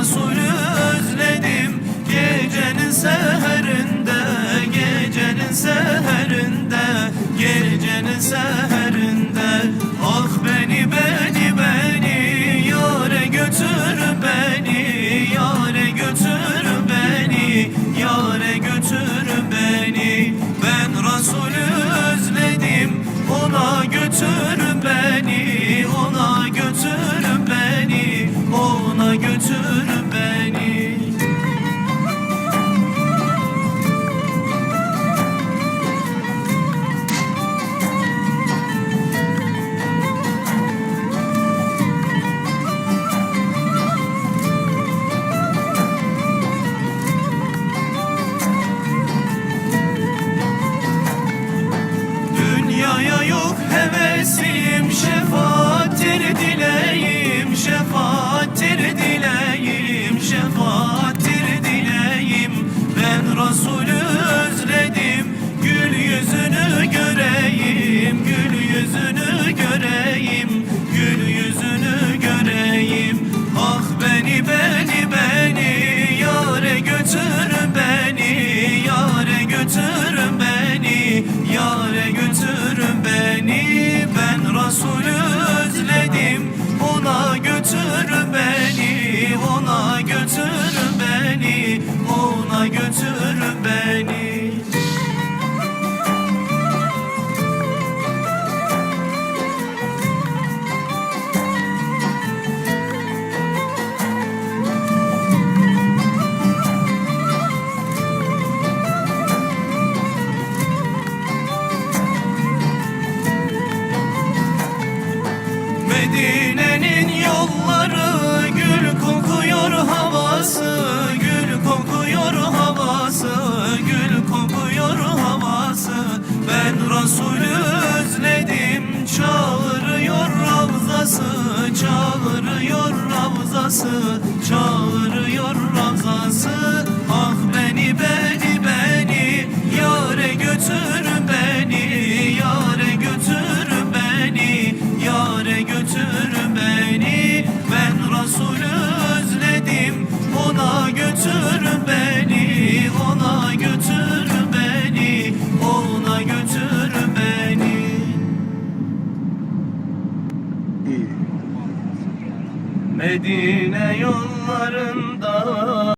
Resulü özledim. Gecenin seherinde Gecenin seherinde Gecenin seherinde. Ah beni beni beni Yare götür beni Yare götür beni Yare götür beni. Ben Resulü özledim Ona götür beni Ona götür Ona götür beni ben Resulü özledim. Çağırıyor ravzası çağırıyor ravzası çağırıyor ravzası. Ah Medine yollarında